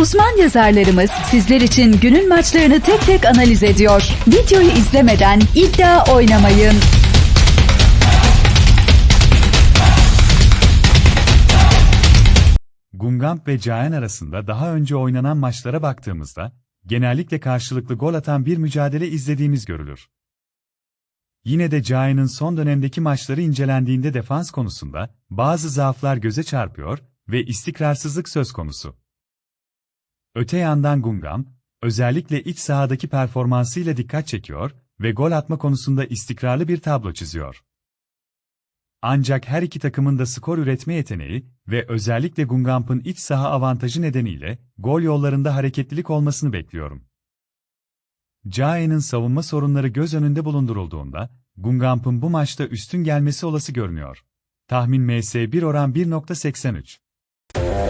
Uzman yazarlarımız sizler için günün maçlarını tek tek analiz ediyor. Videoyu izlemeden iddia oynamayın. Gungamp ve Caen arasında daha önce oynanan maçlara baktığımızda, genellikle karşılıklı gol atan bir mücadele izlediğimiz görülür. Yine de Caen'in son dönemdeki maçları incelendiğinde defans konusunda bazı zaaflar göze çarpıyor ve istikrarsızlık söz konusu. Öte yandan Gungamp, özellikle iç sahadaki performansıyla dikkat çekiyor ve gol atma konusunda istikrarlı bir tablo çiziyor. Ancak her iki takımın da skor üretme yeteneği ve özellikle Gungamp'ın iç saha avantajı nedeniyle gol yollarında hareketlilik olmasını bekliyorum. Caen'in savunma sorunları göz önünde bulundurulduğunda, Gungamp'ın bu maçta üstün gelmesi olası görünüyor. Tahmin MS1 oran 1.83.